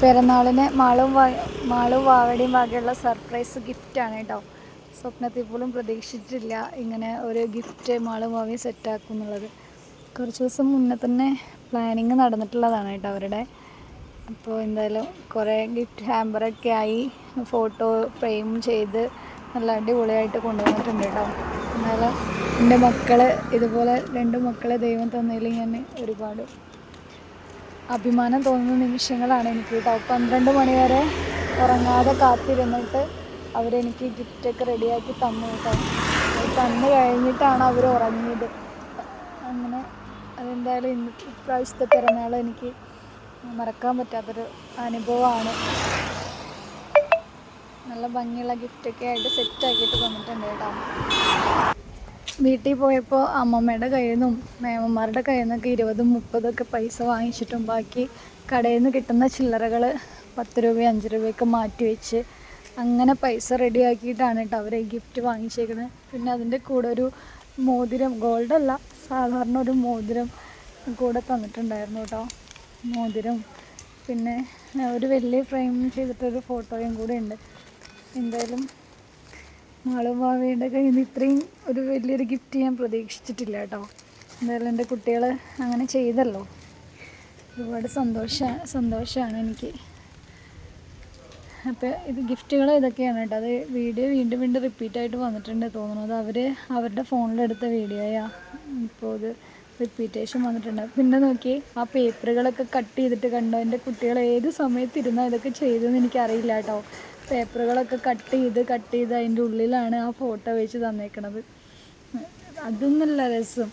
പിറന്നാളിന് മാളും മാളും വാവടിയും ബാക്കിയുള്ള സർപ്രൈസ് ഗിഫ്റ്റാണ് കേട്ടോ. സ്വപ്നത്തിൽ പോലും പ്രതീക്ഷിച്ചിട്ടില്ല ഇങ്ങനെ ഒരു ഗിഫ്റ്റ് മാളും വാവയും സെറ്റാക്കും എന്നുള്ളത്. കുറച്ച് ദിവസം മുന്നേ തന്നെ പ്ലാനിങ് നടന്നിട്ടുള്ളതാണ് കേട്ടോ അവരുടെ. അപ്പോൾ എന്തായാലും കുറേ ഗിഫ്റ്റ് ഹാമ്പറൊക്കെ ആയി ഫോട്ടോ ഫ്രെയിം ചെയ്ത് നല്ല അടിപൊളിയായിട്ട് കൊണ്ടുവന്നിട്ടുണ്ട് കേട്ടോ. എന്നാലും എന്റെ മക്കൾ ഇതുപോലെ രണ്ട് മക്കളെ ദൈവം തന്നതിൽ ഞാൻ ഒരുപാട് അഭിമാനം തോന്നുന്ന നിമിഷങ്ങളാണ് എനിക്ക് കേട്ടോ പന്ത്രണ്ട് മണി വരെ ഉറങ്ങാതെ കാത്തിരുന്നിട്ട് അവരെനിക്ക് ഗിഫ്റ്റൊക്കെ റെഡിയാക്കി തന്നു കേട്ടോ. തന്നു കഴിഞ്ഞിട്ടാണ് അവർ ഉറങ്ങിയത്. അങ്ങനെ അതെന്തായാലും ഇന്ന് ഇപ്രാവശ്യത്തെ പിറന്നാൾ എനിക്ക് മറക്കാൻ പറ്റാത്തൊരു അനുഭവമാണ്. നല്ല ഭംഗിയുള്ള ഗിഫ്റ്റൊക്കെ ആയിട്ട് സെറ്റാക്കിയിട്ട് തന്നിട്ടുണ്ട് കേട്ടോ. വീട്ടിൽ പോയപ്പോൾ അമ്മമ്മയുടെ കയ്യിൽ നിന്നും മേമന്മാരുടെ കയ്യിൽ നിന്നൊക്കെ ഇരുപതും മുപ്പതൊക്കെ പൈസ വാങ്ങിച്ചിട്ടും ബാക്കി കടയിൽ നിന്ന് കിട്ടുന്ന ചില്ലറകൾ പത്ത് രൂപ അഞ്ച് രൂപയൊക്കെ മാറ്റി വെച്ച് അങ്ങനെ പൈസ റെഡിയാക്കിയിട്ടാണ് കേട്ടോ അവരെ ഗിഫ്റ്റ് വാങ്ങിച്ചേക്കുന്നത് പിന്നെ അതിന്റെ കൂടെ ഒരു മോതിരം ഗോൾഡല്ല സാധാരണ ഒരു മോതിരം കൂടെ തന്നിട്ടുണ്ടായിരുന്നു കേട്ടോ മോതിരം. പിന്നെ ഒരു വലിയ ഫ്രെയിം ചെയ്തിട്ടൊരു ഫോട്ടോയും കൂടെ ഉണ്ട്. എന്തായാലും മാളുമാവിയുടെ കയ്യിൽ നിന്ന് ഇത്രയും ഒരു വലിയൊരു ഗിഫ്റ്റ് ഞാൻ പ്രതീക്ഷിച്ചിട്ടില്ല കേട്ടോ. എന്തായാലും എന്റെ കുട്ടികൾ അങ്ങനെ ചെയ്തല്ലോ. ഒരുപാട് സന്തോഷ സന്തോഷമാണ് എനിക്ക്. അപ്പോൾ ഇത് ഗിഫ്റ്റുകൾ ഇതൊക്കെയാണ് കേട്ടോ. അത് വീഡിയോ വീണ്ടും വീണ്ടും റിപ്പീറ്റായിട്ട് വന്നിട്ടുണ്ട് തോന്നുന്നു. അത് അവർ അവരുടെ ഫോണിലെടുത്ത വീഡിയോയാ ഇപ്പോൾ ഇത് റിപ്പീറ്റേഷൻ വന്നിട്ടുണ്ട്. പിന്നെ നോക്കി ആ പേപ്പറുകളൊക്കെ കട്ട് ചെയ്തിട്ട് കണ്ടോ? എന്റെ കുട്ടികൾ ഏത് സമയത്ത് ഇരുന്നോ ഇതൊക്കെ ചെയ്തതെന്ന് എനിക്കറിയില്ല കേട്ടോ. പേപ്പറുകളൊക്കെ കട്ട് ചെയ്ത് കട്ട് ചെയ്ത് അതിന്റെ ഉള്ളിലാണ് ആ ഫോട്ടോ വെച്ച് തന്നേക്കണത്. അതൊന്നുമല്ല രസം.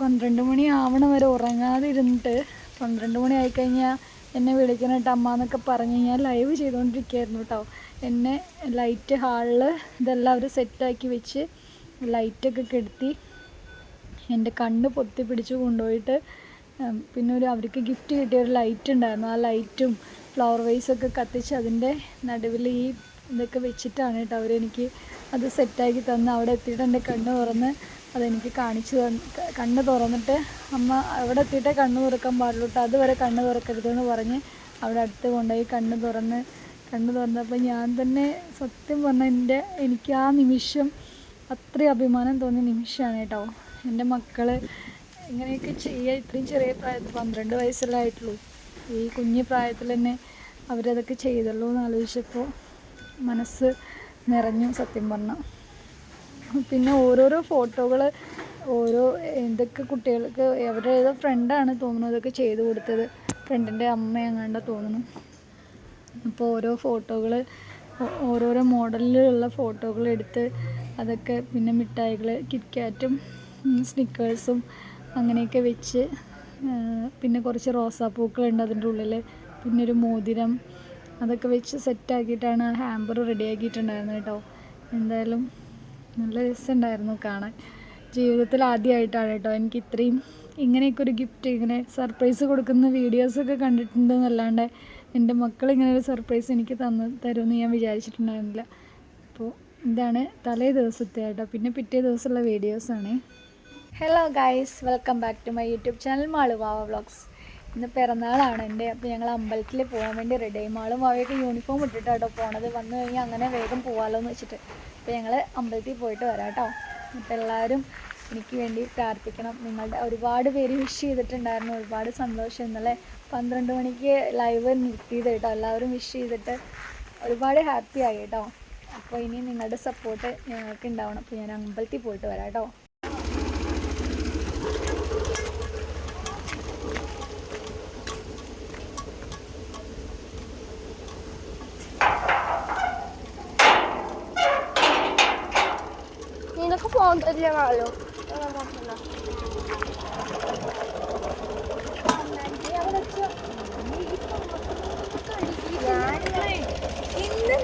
പന്ത്രണ്ട് മണി ആവണ വരെ ഉറങ്ങാതെ ഇരുന്നിട്ട് പന്ത്രണ്ട് മണി ആയിക്കഴിഞ്ഞാൽ എന്നെ വിളിക്കണം കേട്ടോ അമ്മ എന്നൊക്കെ പറഞ്ഞു കഴിഞ്ഞാൽ ലൈവ് ചെയ്തുകൊണ്ടിരിക്കുകയായിരുന്നു കേട്ടോ എന്നെ ലൈറ്റ് ഹാളിൽ ഇതെല്ലാം അവർ സെറ്റാക്കി വെച്ച് ലൈറ്റൊക്കെ കെടുത്തി എന്റെ കണ്ണ് പൊത്തി പിടിച്ച് കൊണ്ടുപോയിട്ട് പിന്നെ ഒരു അവർക്ക് ഗിഫ്റ്റ് കിട്ടിയ ഒരു ലൈറ്റ് ഉണ്ടായിരുന്നു. ആ ലൈറ്റും ഫ്ലവർ വൈസൊക്കെ കത്തിച്ച് അതിന്റെ നടുവിൽ ഈ ഇതൊക്കെ വെച്ചിട്ടാണ് കേട്ടോ അവരെനിക്ക് അത് സെറ്റാക്കി തന്ന് അവിടെ എത്തിയിട്ട് എന്റെ കണ്ണ് തുറന്ന് അതെനിക്ക് കാണിച്ചു തന്ന് കണ്ണ് തുറന്നിട്ട് അമ്മ അവിടെ എത്തിയിട്ടേ കണ്ണ് തുറക്കാൻ പാടുള്ളൂ കേട്ടോ. അതുവരെ കണ്ണ് തുറക്കരുതെന്ന് പറഞ്ഞ് അവിടെ അടുത്ത് കൊണ്ടുപോയി കണ്ണ് തുറന്ന് കണ്ണ് തുറന്നപ്പോൾ ഞാൻ തന്നെ സത്യം പറഞ്ഞാൽ എന്റെ എനിക്ക് ആ നിമിഷം അത്രയും അഭിമാനം തോന്നിയ നിമിഷമാണ് കേട്ടോ. എന്റെ മക്കൾ ഇങ്ങനെയൊക്കെ ചെയ്യുക ഇത്രയും ചെറിയ പ്രായത്തിൽ പന്ത്രണ്ട് വയസ്സല്ലേ ആയിട്ടുള്ളൂ. ഈ കുഞ്ഞു പ്രായത്തിൽ തന്നെ അവരതൊക്കെ ചെയ്തല്ലോ എന്ന് ആലോചിച്ചപ്പോൾ മനസ്സ് നിറഞ്ഞു സത്യം പറഞ്ഞു പിന്നെ ഓരോരോ ഫോട്ടോകൾ ഓരോ എന്തൊക്കെ കുട്ടികൾക്ക് അവരുടെ ഏതോ ഫ്രണ്ടാണ് തോന്നുന്നു അതൊക്കെ ചെയ്തു കൊടുത്തത്. ഫ്രണ്ടിന്റെ അമ്മ എങ്ങാണ്ട തോന്നുന്നു. അപ്പോൾ ഓരോ ഫോട്ടോകൾ ഓരോരോ മോഡലിലുള്ള ഫോട്ടോകൾ എടുത്ത് അതൊക്കെ പിന്നെ മിഠായികൾ കിറ്റ്കാറ്റും സ്നിക്കേഴ്സും അങ്ങനെയൊക്കെ വെച്ച് പിന്നെ കുറച്ച് റോസാപ്പൂക്കളുണ്ട് അതിന്റെ ഉള്ളിൽ. പിന്നെ ഒരു മോതിരം. അതൊക്കെ വെച്ച് സെറ്റാക്കിയിട്ടാണ് ഹാമ്പർ റെഡിയാക്കിയിട്ടുണ്ടായിരുന്നത് കേട്ടോ. എന്തായാലും നല്ല രസമുണ്ടായിരുന്നു കാണാൻ. ജീവിതത്തിൽ ആദ്യമായിട്ടാണ് കേട്ടോ. എനിക്ക് ഇത്രയും ഇങ്ങനെയൊക്കെ ഒരു ഗിഫ്റ്റ് ഇങ്ങനെ സർപ്രൈസ് കൊടുക്കുന്ന വീഡിയോസൊക്കെ കണ്ടിട്ടുണ്ടെന്നല്ലാണ്ട് എന്റെ മക്കൾ ഇങ്ങനെ ഒരു സർപ്രൈസ് എനിക്ക് തന്ന് തരുമെന്ന് ഞാൻ വിചാരിച്ചിട്ടുണ്ടായിരുന്നില്ല. അപ്പോൾ ഇതാണ് തലേ ദിവസത്തെ കേട്ടോ. പിന്നെ പിറ്റേ ദിവസമുള്ള വീഡിയോസാണ് hello guys welcome back to my YouTube channel Maluvava vlogs ഇന്ന് പിറന്നാളാണ് എന്റെ. അപ്പോൾ ഞങ്ങൾ അമ്പലത്തിൽ പോകാൻ വേണ്ടി റെഡി ആയി. മാളും മാവയൊക്കെ യൂണിഫോം ഇട്ടിട്ടാട്ടോ പോണത്. വന്നു കഴിഞ്ഞാൽ അങ്ങനെ വേഗം പോകാമല്ലോ എന്ന് വെച്ചിട്ട്. അപ്പോൾ ഞങ്ങൾ അമ്പലത്തിൽ പോയിട്ട് വരാം കേട്ടോ. അപ്പോൾ എല്ലാവരും എനിക്ക് വേണ്ടി പ്രാർത്ഥിക്കണം. നിങ്ങളുടെ ഒരുപാട് പേര് വിഷ് ചെയ്തിട്ടുണ്ടായിരുന്നു. ഒരുപാട് സന്തോഷം ഇന്നലെ പന്ത്രണ്ട് മണിക്ക് ലൈവ് നിർത്തിയത് കേട്ടോ. എല്ലാവരും വിഷ് ചെയ്തിട്ട് ഒരുപാട് ഹാപ്പി ആയി കേട്ടോ. അപ്പോൾ ഇനി നിങ്ങളുടെ സപ്പോർട്ട് ഞങ്ങൾക്ക് ഉണ്ടാവണം. അപ്പോൾ ഞാൻ അമ്പലത്തിൽ പോയിട്ട് വരാം കേട്ടോ. കുഴപ്പമില്ല ഇന്ന്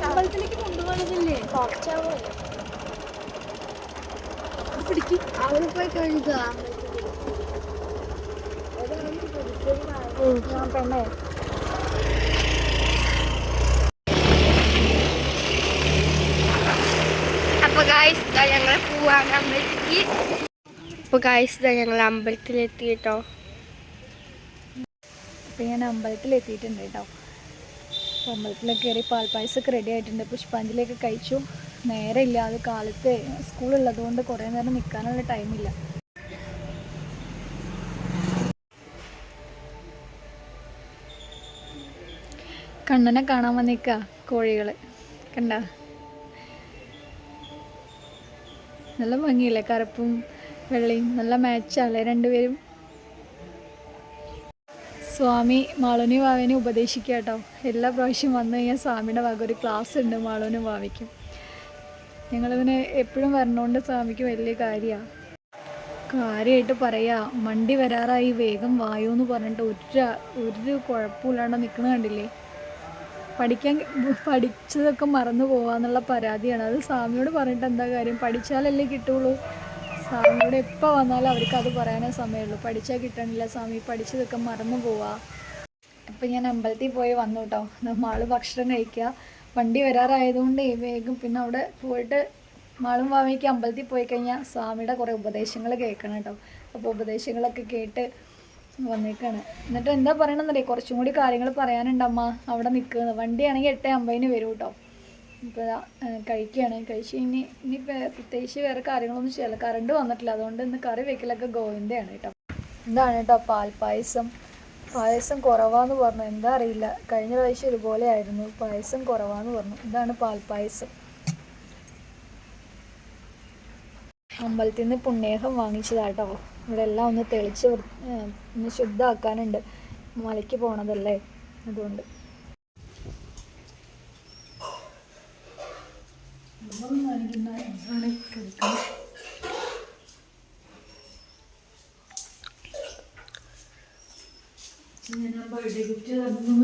അമ്പലത്തിലേക്ക് കൊണ്ടുപോകണമെന്നില്ലേ പോയി കഴുകുക പെണ്ണേ അപ്പൊ ഗായ്സ് ഞങ്ങൾ പോവാൻ അമ്പലത്തിലേക്ക് അപ്പൊ ഗായ്സ് ഞങ്ങൾ അമ്പലത്തിലെത്തി കേട്ടോ അപ്പോൾ ഞാൻ അമ്പലത്തിലെത്തിയിട്ടുണ്ട് കേട്ടോ. അപ്പോൾ അമ്പലത്തിലൊക്കെ കയറി പാൽപ്പായസമൊക്കെ റെഡി ആയിട്ടുണ്ട്. പുഷ്പാഞ്ജലിയൊക്കെ കഴിച്ചു. നേരെ ഇല്ല. അത് കാലത്ത് സ്കൂളുള്ളത് കൊണ്ട് കുറേ നേരം നിൽക്കാനുള്ള ടൈമില്ല കണ്ണനെ കാണാൻ വന്നിക്ക കോഴികൾ കണ്ട? നല്ല ഭംഗിയില്ലേ? കറുപ്പും വെള്ളയും നല്ല മാച്ചാല്ലേ രണ്ടുപേരും? സ്വാമി മാളുനി വാവിനെ ഉപദേശിക്കുക കേട്ടോ. എല്ലാ പ്രാവശ്യം വന്നു കഴിഞ്ഞാൽ സ്വാമിയുടെ വക ഒരു ക്ലാസ് ഉണ്ട് മാളുനും വാവിക്കും ഞങ്ങളിതിന് എപ്പോഴും വരണോണ്ട് സ്വാമിക്ക് വലിയ കാര്യമാണ് കാര്യമായിട്ട് പറയാ മണ്ടി വരാറായി വേഗം വായു എന്ന് പറഞ്ഞിട്ട് ഒരു ഒരു കുഴപ്പമില്ലാണ്ട് നിൽക്കണ കണ്ടില്ലേ? പഠിക്കാൻ പഠിച്ചതൊക്കെ മറന്നു പോവാന്നുള്ള പരാതിയാണ്. അത് സ്വാമിയോട് പറഞ്ഞിട്ട് എന്താ കാര്യം? പഠിച്ചാലല്ലേ കിട്ടുള്ളൂ. സ്വാമിയോട് എപ്പോൾ വന്നാലും അവർക്ക് അത് പറയാനേ സമയമുള്ളൂ. പഠിച്ചാൽ കിട്ടണില്ല സ്വാമി. പഠിച്ചതൊക്കെ മറന്നു പോവാ. അപ്പം ഞാൻ അമ്പലത്തിൽ പോയി വന്നു കേട്ടോ മാൾ ഭക്ഷണം കഴിക്കുക വണ്ടി വരാറായതുകൊണ്ട് വേഗം പിന്നെ അവിടെ പോയിട്ട് മാളും വാമിക്ക് അമ്പലത്തിൽ പോയി കഴിഞ്ഞാൽ സ്വാമിയുടെ കുറേ ഉപദേശങ്ങൾ കേൾക്കണം കേട്ടോ അപ്പോൾ ഉപദേശങ്ങളൊക്കെ കേട്ട് വന്നേക്കാണ്. എന്നിട്ട് എന്താ പറയണമെന്നറിയാം കുറച്ചും കൂടി കാര്യങ്ങൾ പറയാനുണ്ട് അമ്മ അവിടെ നിൽക്കുന്നത് വണ്ടിയാണെങ്കിൽ എട്ട് അമ്പതിന് വരും കേട്ടോ ഇപ്പോൾ കഴിക്കുകയാണ് കഴിച്ച് ഇനി ഇനി പ്രത്യേകിച്ച് വേറെ കാര്യങ്ങളൊന്നും ചെയ്യില്ല. കറണ്ട് വന്നിട്ടില്ല. അതുകൊണ്ട് ഇന്ന് കറി വെക്കലൊക്കെ ഗോവിന്ദയാണ് കേട്ടോ എന്താണ് കേട്ടോ പാൽപ്പായസം. പായസം കുറവാന്ന് പറഞ്ഞു. എന്താ അറിയില്ല. കഴിഞ്ഞ പ്രാവശ്യം ഇതുപോലെ ആയിരുന്നു. പായസം കുറവാന്ന് പറഞ്ഞു. ഇതാണ് പാൽപ്പായസം. അമ്പലത്തിൽ നിന്ന് പുണ്യേഹം വാങ്ങിച്ചതാട്ടോ ഇവിടെ എല്ലാം ഒന്ന് തെളിച്ച് ഒന്ന് ശുദ്ധമാക്കാനുണ്ട്. മലയ്ക്ക് പോണതല്ലേ? അതുകൊണ്ട്.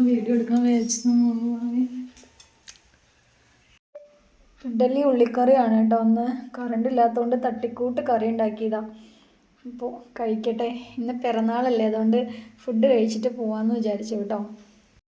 വീഡിയോ എടുക്കാൻ ഇഡലി ഉള്ളിക്കറിയാണ് കേട്ടോ. ഒന്ന് കറണ്ട് ഇല്ലാത്തതുകൊണ്ട് തട്ടിക്കൂട്ട് കറി ഉണ്ടാക്കിയതാ. അപ്പോൾ കഴിക്കട്ടെ. ഇന്ന് പിറന്നാളല്ലേ അതുകൊണ്ട് ഫുഡ് കഴിച്ചിട്ട് പോവാമെന്ന് വിചാരിച്ചു കേട്ടോ.